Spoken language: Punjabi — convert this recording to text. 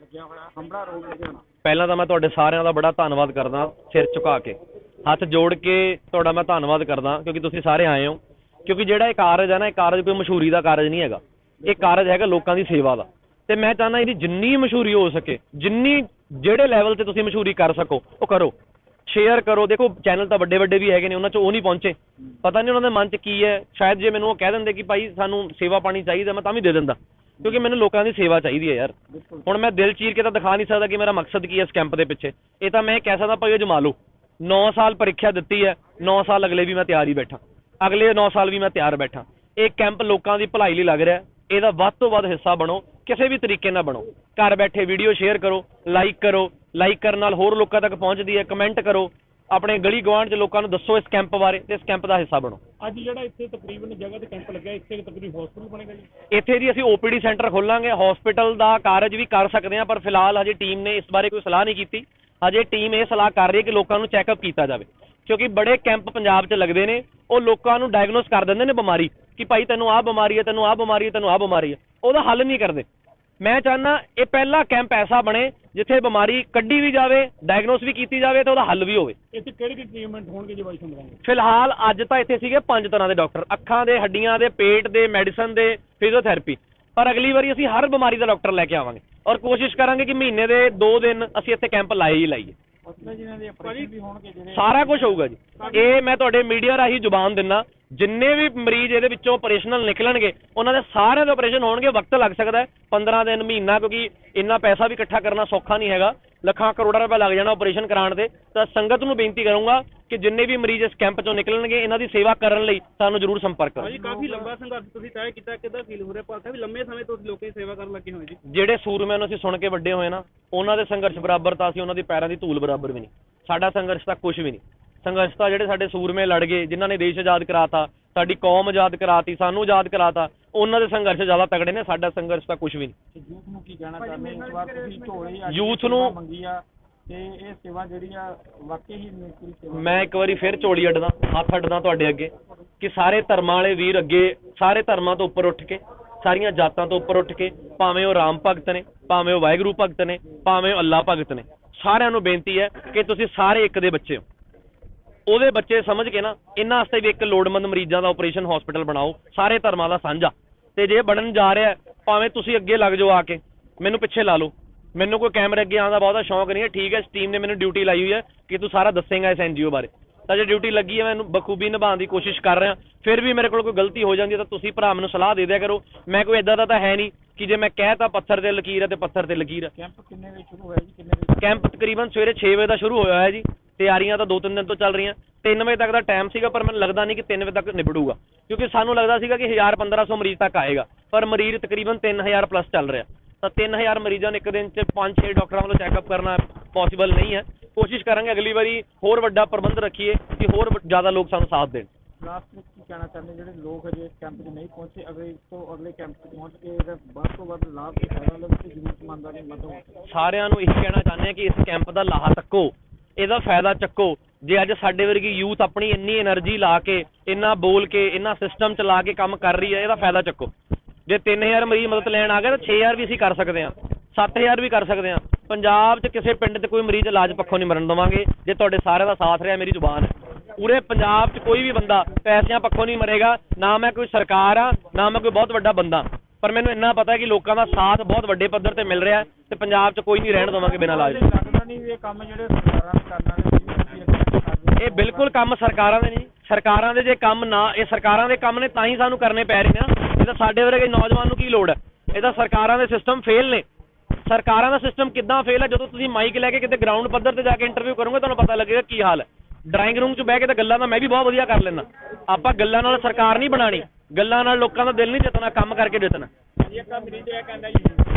ਲੱਗਿਆ ਹੋਇਆ ਹੰਬੜਾ ਰੋਗ ਲੁਧਿਆਣਾ ਪਹਿਲਾਂ ਤਾਂ ਮੈਂ ਤੁਹਾਡੇ ਸਾਰਿਆਂ ਦਾ ਬੜਾ ਧੰਨਵਾਦ ਕਰਦਾ, ਸਿਰ ਝੁਕਾ ਕੇ। ਹੱਥ ਜੋੜ ਕੇ ਤੁਹਾਡਾ ਮੈਂ ਧੰਨਵਾਦ ਕਰਦਾ, ਕਿਉਂਕਿ ਤੁਸੀਂ ਸਾਰੇ ਆਏ ਹੋ। ਕਿਉਂਕਿ ਜਿਹੜਾ ਇਹ ਕਾਰਜ ਹੈ ਨਾ, ਇਹ ਕਾਰਜ ਕੋਈ ਮਸ਼ਹੂਰੀ ਦਾ ਕਾਰਜ ਨਹੀਂ ਹੈਗਾ। ਇਹ ਕਾਰਜ ਹੈਗਾ ਲੋਕਾਂ ਦੀ ਸੇਵਾ ਦਾ। ਤੇ ਮੈਂ ਚਾਹੁੰਦਾ ਇਹਦੀ ਜਿੰਨੀ ਮਸ਼ਹੂਰੀ ਹੋ ਸਕੇ, ਜਿੰਨੀ ਜਿਹੜੇ ਲੈਵਲ ਤੇ ਤੁਸੀਂ ਮਸ਼ਹੂਰੀ ਕਰ ਸਕੋ, ਉਹ ਕਰੋ। ਸ਼ੇਅਰ ਕਰੋ। ਦੇਖੋ ਚੈਨਲ ਤਾਂ ਵੱਡੇ ਵੱਡੇ ਵੀ ਹੈਗੇ ਨੇ, ਉਹਨਾਂ 'ਚ ਉਹ ਨਹੀਂ ਪਹੁੰਚੇ। ਪਤਾ ਨਹੀਂ ਉਹਨਾਂ ਦੇ ਮਨ 'ਚ ਕੀ ਹੈ। ਸ਼ਾਇਦ ਜੇ ਮੈਨੂੰ ਉਹ ਕਹਿ ਦਿੰਦੇ ਕਿ ਭਾਈ ਸਾਨੂੰ ਸੇਵਾ ਪਾਣੀ ਚਾਹੀਦਾ, ਮੈਂ ਤਾਂ ਵੀ ਦੇ ਦਿੰਦਾ। ਕਿਉਂਕਿ ਮੈਨੂੰ ਲੋਕਾਂ ਦੀ ਸੇਵਾ ਚਾਹੀਦੀ ਹੈ ਯਾਰ। ਹੁਣ ਮੈਂ ਦਿਲ ਚੀਰ ਕੇ ਤਾਂ ਦਿਖਾ ਨਹੀਂ ਸਕਦਾ ਕਿ ਮੇਰਾ ਮਕਸਦ ਕੀ ਹੈ ਇਸ ਕੈਂਪ ਦੇ ਪਿੱਛੇ। ਇਹ ਤਾਂ ਮੈਂ ਕਹਿ ਸਕਦਾ ਭਾਈ ਅਜਮਾ ਲਓ 9 ਸਾਲ ਪ੍ਰੀਖਿਆ ਦਿੱਤੀ ਹੈ 9 ਸਾਲ ਅਗਲੇ ਵੀ ਮੈਂ ਤਿਆਰ ਹੀ ਬੈਠਾ। ਅਗਲੇ 9 ਸਾਲ ਵੀ ਮੈਂ ਤਿਆਰ ਬੈਠਾ। ਇਹ ਕੈਂਪ ਲੋਕਾਂ ਦੀ ਭਲਾਈ ਲਈ ਲੱਗ ਰਿਹਾ। ਇਹਦਾ ਵੱਧ ਤੋਂ ਵੱਧ ਹਿੱਸਾ ਬਣੋ ਕਿਸੇ ਵੀ ਤਰੀਕੇ ਨਾਲ ਬਣੋ। ਘਰ ਬੈਠੇ ਵੀਡੀਓ ਸ਼ੇਅਰ ਕਰੋ ਲਾਈਕ ਕਰੋ ਲਾਈਕ ਕਰਨ ਨਾਲ ਹੋਰ ਲੋਕਾਂ ਤੱਕ ਪਹੁੰਚਦੀ ਹੈ ਕਮੈਂਟ ਕਰੋ। ਆਪਣੇ ਗਲੀ ਗਵਾਂਢ 'ਚ ਲੋਕਾਂ ਨੂੰ ਦੱਸੋ ਇਸ ਕੈਂਪ ਬਾਰੇ ਤੇ ਇਸ ਕੈਂਪ ਦਾ ਹਿੱਸਾ ਬਣੋ। ਅੱਜ ਜਿਹੜਾ ਇੱਥੇ ਤਕਰੀਬਨ ਜਗ੍ਹਾ ਤੇ ਕੈਂਪ ਲੱਗਿਆ ਇੱਥੇ ਤਕਰੀਬਨ ਹਸਪੀਟਲ ਬਣੇਗਾ ਜੀ। ਇੱਥੇ ਜੀ ਅਸੀਂ ਓਪੀਡੀ ਸੈਂਟਰ ਖੋਲਾਂਗੇ ਹਸਪੀਟਲ ਦਾ ਕਾਰਜ ਵੀ ਕਰ ਸਕਦੇ ਹਾਂ ਪਰ ਫਿਲਹਾਲ ਹਜੇ ਟੀਮ ਨੇ ਇਸ ਬਾਰੇ ਕੋਈ ਸਲਾਹ ਨਹੀਂ ਕੀਤੀ। ਹਜੇ ਟੀਮ ਇਹ ਸਲਾਹ ਕਰ ਰਹੀ ਹੈ ਕਿ ਲੋਕਾਂ ਨੂੰ ਚੈੱਕਅਪ ਕੀਤਾ ਜਾਵੇ ਕਿਉਂਕਿ ਬੜੇ ਕੈਂਪ ਪੰਜਾਬ 'ਚ ਲੱਗਦੇ ਨੇ ਉਹ ਲੋਕਾਂ ਨੂੰ ਡਾਇਗਨੋਸ ਕਰ ਦਿੰਦੇ ਨੇ ਬਿਮਾਰੀ ਕਿ ਭਾਈ ਤੈਨੂੰ ਆਹ ਬਿਮਾਰੀ ਹੈ ਤੈਨੂੰ ਆਹ ਬਿਮਾਰੀ ਹੈ ਤੈਨੂੰ ਆਹ ਬਿਮਾਰੀ ਹੈ। ਉਹਦਾ ਹੱਲ ਨਹੀਂ ਕਰਦੇ। ਮੈਂ ਚਾਹੁੰਦਾ ਇਹ ਪਹਿਲਾ ਕੈਂਪ ਐਸਾ ਬਣੇ ਜਿੱਥੇ ਬਿਮਾਰੀ ਕੱਢੀ ਵੀ ਜਾਵੇ ਡਾਇਗਨੋਸ ਵੀ ਕੀਤੀ ਜਾਵੇ ਤੇ ਉਹਦਾ ਹੱਲ ਵੀ ਹੋਵੇ। ਇੱਥੇ ਕਿਹੜੇ ਕਿਹੜੇ ਟ੍ਰੀਟਮੈਂਟ ਹੋਣਗੇ ਜੀ ਬਾਈ ਸਮਝਾਂਗੇ ਫਿਲਹਾਲ ਅੱਜ ਤਾਂ ਇੱਥੇ ਸੀਗੇ ਪੰਜ ਤਰ੍ਹਾਂ ਦੇ ਡਾਕਟਰ ਅੱਖਾਂ ਦੇ ਹੱਡੀਆਂ ਦੇ ਪੇਟ ਦੇ ਮੈਡੀਸਨ ਦੇ ਫਿਜ਼ੀਓਥੈਰੇਪੀ ਪਰ ਅਗਲੀ ਵਾਰੀ ਅਸੀਂ ਹਰ ਬਿਮਾਰੀ ਦਾ ਡਾਕਟਰ ਲੈ ਕੇ ਆਵਾਂਗੇ ਔਰ ਕੋਸ਼ਿਸ਼ ਕਰਾਂਗੇ ਕਿ ਮਹੀਨੇ ਦੇ 2 ਦਿਨ ਅਸੀਂ ਇੱਥੇ ਕੈਂਪ ਲਾਏ ਹੀ ਲਾਈਏ। ਸਾਰਾ ਕੁਝ ਹੋਊਗਾ ਜੀ। ਇਹ ਮੈਂ ਤੁਹਾਡੇ ਮੀਡੀਆ ਰਾਹੀਂ ਜ਼ੁਬਾਨ ਦਿੰਨਾ ਜਿੰਨੇ ਵੀ ਮਰੀਜ਼ ਇਹਦੇ ਵਿੱਚੋਂ ਆਪਰੇਸ਼ਨਲ ਨਿਕਲਣਗੇ ਉਹਨਾਂ ਦੇ ਸਾਰਿਆਂ ਦੇ ਆਪਰੇਸ਼ਨ ਹੋਣਗੇ ਵਕਤ ਲੱਗ ਸਕਦਾ ਹੈ। 15 ਦਿਨ ਮਹੀਨਾ ਕਿਉਂਕਿ ਇੰਨਾ ਪੈਸਾ ਵੀ ਇਕੱਠਾ ਕਰਨਾ ਸੌਖਾ ਨਹੀਂ ਹੈਗਾ। ਲੱਖਾਂ ਕਰੋੜਾਂ ਰੁਪਏ ਲੱਗ ਜਾਣਾ ਆਪਰੇਸ਼ਨ ਕਰਾਉਣ ਤੇ। ਤਾਂ ਸੰਗਤ ਨੂੰ ਬੇਨਤੀ ਕਰੂੰਗਾ ਕਿ ਜਿੰਨੇ ਵੀ ਮਰੀਜ਼ ਇਸ ਕੈਂਪ ਚੋਂ ਨਿਕਲਣਗੇ ਇਹਨਾਂ ਦੀ ਸੇਵਾ ਕਰਨ ਲਈ ਸਾਨੂੰ ਜ਼ਰੂਰ ਸੰਪਰਕ ਕਰੋ। ਭਾਜੀ ਕਾਫੀ ਲੰਬਾ ਸੰਘਰਸ਼ ਤੁਸੀਂ ਤੈਅ ਕੀਤਾ ਕਿੱਦਾਂ ਫੀਲ ਹੋ ਰਿਹਾ? ਪਾਸਾ ਵੀ ਲੰਮੇ ਸਮੇਂ ਤੋਂ ਲੋਕਾਂ ਦੀ ਸੇਵਾ ਕਰਨ ਲੱਗੇ ਹੋਏ ਜੀ। ਜਿਹੜੇ ਸੂਰਮਿਆਂ ਨੂੰ ਅਸੀਂ ਸੁਣ ਕੇ ਵੱਡੇ ਹੋਏ ਨਾ ਉਹਨਾਂ ਦੇ ਸੰਘਰਸ਼ ਬਰਾਬਰ ਤਾਂ ਅਸੀਂ ਉਹਨਾਂ ਦੀ ਪੈਰਾਂ ਦੀ ਧੂਲ ਬਰਾਬਰ ਵੀ ਨਹੀਂ। ਸਾਡਾ ਸੰਘਰਸ਼ ਤਾਂ ਕੁਝ ਵੀ ਨਹੀਂ। ਸੰਘਰਸ਼ ਤਾਂ ਜਿਹੜੇ ਸਾਡੇ ਸੂਰਮੇ ਲੜ ਗਏ ਜਿਨ੍ਹਾਂ ਨੇ ਦੇਸ਼ ਆਜ਼ਾਦ ਕਰਾਤਾ ਸਾਡੀ ਕੌਮ ਆਜ਼ਾਦ ਕਰਾਤੀ ਸਾਨੂੰ ਆਜ਼ਾਦ ਕਰਾਤਾ ਉਹਨਾਂ ਦੇ ਸੰਘਰਸ਼ ਜ਼ਿਆਦਾ ਤਗੜੇ ਨੇ ਸਾਡਾ ਸੰਘਰਸ਼ ਤਾਂ ਕੁਝ ਵੀ ਨਹੀਂ। ਯੂਥ ਨੂੰ ਕੀ ਕਹਿਣਾ ਚਾਹੁੰਦੇ ਇਸ ਵਾਰ ਤੁਸੀਂ ਝੋਲੇ ਅੱਜ Youth ਸੇਵਾ ਨੂੰ- ਮੰਗੀ ਆ ਤੇ ਇਹ ਸੇਵਾ ਜਿਹੜੀ ਆ ਵਾਕਈ ਹੀ ਨਿਰਪੁਰੀ ਸੇਵਾ ਮੈਂ ਇੱਕ ਵਾਰੀ ਫਿਰ ਝੋਲੀ ਅੱਡਦਾ ਹੱਥ ਅੱਡਦਾ ਤੁਹਾਡੇ ਅੱਗੇ ਕਿ ਸਾਰੇ ਧਰਮਾਂ ਵਾਲੇ ਵੀਰ ਅੱਗੇ ਸਾਰੇ ਧਰਮਾਂ ਤੋਂ ਉੱਪਰ ਉੱਠ ਕੇ ਸਾਰੀਆਂ ਜਾਤਾਂ ਤੋਂ ਉੱਪਰ ਉੱਠ ਕੇ ਭਾਵੇਂ ਉਹ ਰਾਮ ਭਗਤ ਨੇ ਭਾਵੇਂ ਉਹ ਵਾਹਿਗੁਰੂ ਭਗਤ ਨੇ ਭਾਵੇਂ ਉਹ ਅੱਲਾ ਭਗਤ ਨੇ ਸਾਰਿਆਂ ਨੂੰ ਬੇਨਤੀ ਹੈ ਕਿ ਤੁਸੀਂ ਸਾਰੇ ਇੱਕ ਦੇ ਬੱਚੇ ਹੋ। ਉਹਦੇ ਬੱਚੇ ਸਮਝ ਕੇ ਨਾ ਇਹਨਾਂ ਵਾਸਤੇ ਵੀ ਇੱਕ ਲੋੜਵੰਦ ਮਰੀਜ਼ਾਂ ਦਾ ਆਪਰੇਸ਼ਨ ਹਸਪੀਟਲ ਬਣਾਓ ਸਾਰੇ ਧਰਮਾਂ ਦਾ ਸਾਂਝਾ। ਤੇ ਜੇ ਬਣਨ ਜਾ ਰਿਹਾ ਭਾਵੇਂ ਤੁਸੀਂ ਅੱਗੇ ਲੱਗ ਜਾਓ ਆ ਕੇ ਮੈਨੂੰ ਪਿੱਛੇ ਲਾ ਲਓ। ਮੈਨੂੰ ਕੋਈ ਕੈਮਰੇ ਅੱਗੇ ਆਉਣ ਦਾ ਬਹੁਤਾ ਸ਼ੌਂਕ ਨਹੀਂ ਹੈ ਠੀਕ ਹੈ ਟੀਮ ਨੇ ਮੈਨੂੰ ਡਿਊਟੀ ਲਾਈ ਹੋਈ ਹੈ ਕਿ ਤੂੰ ਸਾਰਾ ਦੱਸੇਂਗਾ ਇਸ ਐਨਜੀਓ ਬਾਰੇ। ਤਾਂ ਜੇ ਡਿਊਟੀ ਲੱਗੀ ਹੈ ਮੈਂ ਇਹਨੂੰ ਬਖੂਬੀ ਨਿਭਾਉਣ ਦੀ ਕੋਸ਼ਿਸ਼ ਕਰ ਰਿਹਾ ਫਿਰ ਵੀ ਮੇਰੇ ਕੋਲ ਕੋਈ ਗਲਤੀ ਹੋ ਜਾਂਦੀ ਹੈ ਤਾਂ ਤੁਸੀਂ ਭਰਾ ਮੈਨੂੰ ਸਲਾਹ ਦੇ ਦਿਆ ਕਰੋ। ਮੈਂ ਕੋਈ ਇਦਾਂ ਦਾ ਤਾਂ ਹੈ ਨਹੀਂ ਕਿ ਜੇ ਮੈਂ ਕਹਿ ਤਾ ਪੱਥਰ ਤੇ ਲਕੀਰ ਹੈ ਤੇ ਪੱਥਰ ਤੇ ਲਕੀਰ ਹੈ। ਕੈਂਪ ਕਿੰਨੇ ਵਜੇ ਸ਼ੁਰੂ ਹੋਇਆ ਜੀ ਕਿੰਨੇ ਵਜੇ? ਕੈਂਪ ਤਕਰੀਬਨ ਸਵੇਰੇ 6 ਵਜੇ ਦਾ ਸ਼ੁਰੂ ਹੋਇਆ ਹੈ ਜੀ। ਤਿਆਰੀਆਂ ਤਾਂ 2-3 ਦਿਨ ਤੋਂ ਚੱਲ ਰਹੀਆਂ। 3 ਵਜੇ ਤੱਕ ਦਾ ਟਾਈਮ ਸੀਗਾ ਪਰ ਮੈਨੂੰ ਲੱਗਦਾ ਨਹੀਂ ਕਿ 3 ਵਜੇ ਤੱਕ ਨਿਬੜੂਗਾ। ਕਿਉਂਕਿ ਸਾਨੂੰ ਲੱਗਦਾ ਸੀਗਾ ਕਿ 1000-1500 ਮਰੀਜ਼ ਤੱਕ ਆਏਗਾ। ਪਰ ਮਰੀਜ਼ ਤਕਰੀਬਨ 3000 ਪਲੱਸ ਚੱਲ ਰਿਹਾ। ਤਾਂ 3000 ਮਰੀਜ਼ਾਂ ਨੂੰ ਇੱਕ ਦਿਨ 'ਚ 5-6 ਡਾਕਟਰਾਂ ਵੱਲੋਂ ਚੈੱਕਅਪ ਕਰਨਾ ਪੋਸੀਬਲ ਨਹੀਂ ਹੈ। ਕੋਸ਼ਿਸ਼ ਕਰਾਂਗੇ ਅਗਲੀ ਵਾਰੀ ਹੋਰ ਵੱਡਾ ਪ੍ਰਬੰਧ ਰੱਖੀਏ ਕਿ ਹੋਰ ਜ਼ਿਆਦਾ ਲੋਕ ਸਾਨੂੰ ਸਾਥ ਦੇਣ। ਲਾਸਟ ਵਿੱਚ ਕੀ ਕਹਿਣਾ ਚਾਹੁੰਦੇ ਜਿਹੜੇ ਲੋਕ ਅਜੇ ਇਸ ਕੈਂਪ 'ਚ ਨਹੀਂ ਪਹੁੰਚੇ ਅਗਰ ਇਸ ਤੋਂ ਅਗਲੇ ਕੈਂਪ 'ਚ ਪਹੁੰਚ ਕੇ ਇਹਦਾ ਵੱਧ ਤੋਂ ਵੱਧ ਲਾਭ ਮਦਦ ਸਾਰਿਆਂ ਨੂੰ ਇਹ ਕਹਿਣਾ ਚਾਹੁੰਦੇ ਹਾਂ ਕਿ ਇਸ ਕੈਂਪ ਦਾ ਲਾਹਾ ਚੱਕੋ ਇਹਦਾ ਫਾਇਦਾ ਚੱਕੋ। ਜੇ ਅੱਜ ਸਾਡੇ ਵਰਗੀ ਯੂਥ ਆਪਣੀ ਇੰਨੀ એનર્ਜੀ ਲਾ ਕੇ, ਇੰਨਾ ਬੋਲ ਕੇ, ਇੰਨਾ ਸਿਸਟਮ ਚਲਾ ਕੇ ਕੰਮ ਕਰ ਰਹੀ ਹੈ, ਇਹਦਾ ਫਾਇਦਾ ਚੱਕੋ। ਜੇ 3000 ਮਰੀਜ਼ ਮਦਦ ਲੈਣ ਆ ਗਏ, ਤਾਂ ਛੇ ਹਜ਼ਾਰ ਵੀ ਅਸੀਂ ਕਰ ਸਕਦੇ ਹਾਂ, ਸੱਤ ਹਜ਼ਾਰ ਵੀ ਕਰ ਸਕਦੇ ਹਾਂ। ਪੰਜਾਬ 'ਚ ਕਿਸੇ ਪਿੰਡ 'ਚ ਕੋਈ ਮਰੀਜ਼ ਇਲਾਜ ਪੱਖੋਂ ਨਹੀਂ ਮਰਨ ਦੇਵਾਂਗੇ, ਜੇ ਤੁਹਾਡੇ ਸਾਰਿਆਂ ਦਾ ਸਾਥ ਰਿਹਾ, ਮੇਰੀ ਜ਼ੁਬਾਨ ਹੈ। ਪੂਰੇ ਪੰਜਾਬ 'ਚ ਕੋਈ ਵੀ ਬੰਦਾ ਪੈਸਿਆਂ ਪੱਖੋਂ ਨਹੀਂ ਮਰੇਗਾ, ਨਾ ਮੈਂ ਕੋਈ ਸਰਕਾਰ ਹਾਂ, ਨਾ ਮੈਂ ਕੋਈ ਬਹੁਤ ਵੱਡਾ ਬੰਦਾ। ਪਰ ਮੈਨੂੰ ਇੰਨਾ ਪਤਾ ਹੈ ਕਿ ਲੋਕਾਂ ਦਾ ਸਾਥ ਬਹੁਤ ਵੱਡੇ ਪੱਧਰ ਤੇ ਮਿਲ ਰਿਹਾ ਤੇ ਪੰਜਾਬ 'ਚ ਕੋਈ ਨਹੀਂ ਰਹਿਣ ਦੇਵਾਂਗੇ ਬਿਨਾਂ ਇਲਾਜ ਨਹੀਂ ਵੀ ਇਹ ਕੰਮ ਜਿਹੜੇ ਸਰਕਾਰਾਂ ਨੇ ਕਰਨ ਵਾਲੇ ਸੀ ਤੁਸੀਂ ਅੱਗੇ ਕਰਦੇ ਇਹ ਬਿਲਕੁਲ ਕੰਮ ਸਰਕਾਰਾਂ ਦੇ ਨਹੀਂ। ਸਰਕਾਰਾਂ ਦੇ ਜੇ ਕੰਮ ਨਾ ਇਹ ਸਰਕਾਰਾਂ ਦੇ ਕੰਮ ਨੇ ਤਾਂ ਹੀ ਸਾਨੂੰ ਕਰਨੇ ਪੈ ਰਹੇ ਨੇ ਨਾ। ਇਹ ਤਾਂ ਸਾਡੇ ਵਰਗੇ ਨੌਜਵਾਨ ਨੂੰ ਕੀ ਲੋੜ ਹੈ? ਇਹ ਤਾਂ ਸਰਕਾਰਾਂ ਦੇ ਸਿਸਟਮ ਫੇਲ ਨੇ। ਸਰਕਾਰਾਂ ਦਾ ਸਿਸਟਮ ਕਿੱਦਾਂ ਫੇਲ ਹੈ? ਜਦੋਂ ਤੁਸੀਂ ਮਾਈਕ ਲੈ ਕੇ ਕਿਤੇ ਗਰਾਊਂਡ ਪੱਧਰ ਤੇ ਜਾ ਕੇ ਇੰਟਰਵਿਊ ਕਰੋਗੇ ਤੁਹਾਨੂੰ ਪਤਾ ਲੱਗੇਗਾ ਕੀ ਹਾਲ ਹੈ। ਡਰਾਇੰਗ ਰੂਮ 'ਚ ਬਹਿ ਕੇ ਤਾਂ ਗੱਲਾਂ ਤਾਂ ਮੈਂ ਵੀ ਬਹੁਤ ਵਧੀਆ ਕਰ ਲੈਂਦਾ। ਆਪਾਂ ਗੱਲਾਂ ਨਾਲ ਸਰਕਾਰ ਨਹੀਂ ਬਣਾਣੀ ਗੱਲਾਂ ਨਾਲ ਲੋਕਾਂ ਦਾ ਦਿਲ ਨਹੀਂ ਜਿੱਤਣਾ ਕੰਮ ਕਰਕੇ ਜਿੱਤਣਾ। ਇਹ ਕਹਿੰਦਾ ਜੀ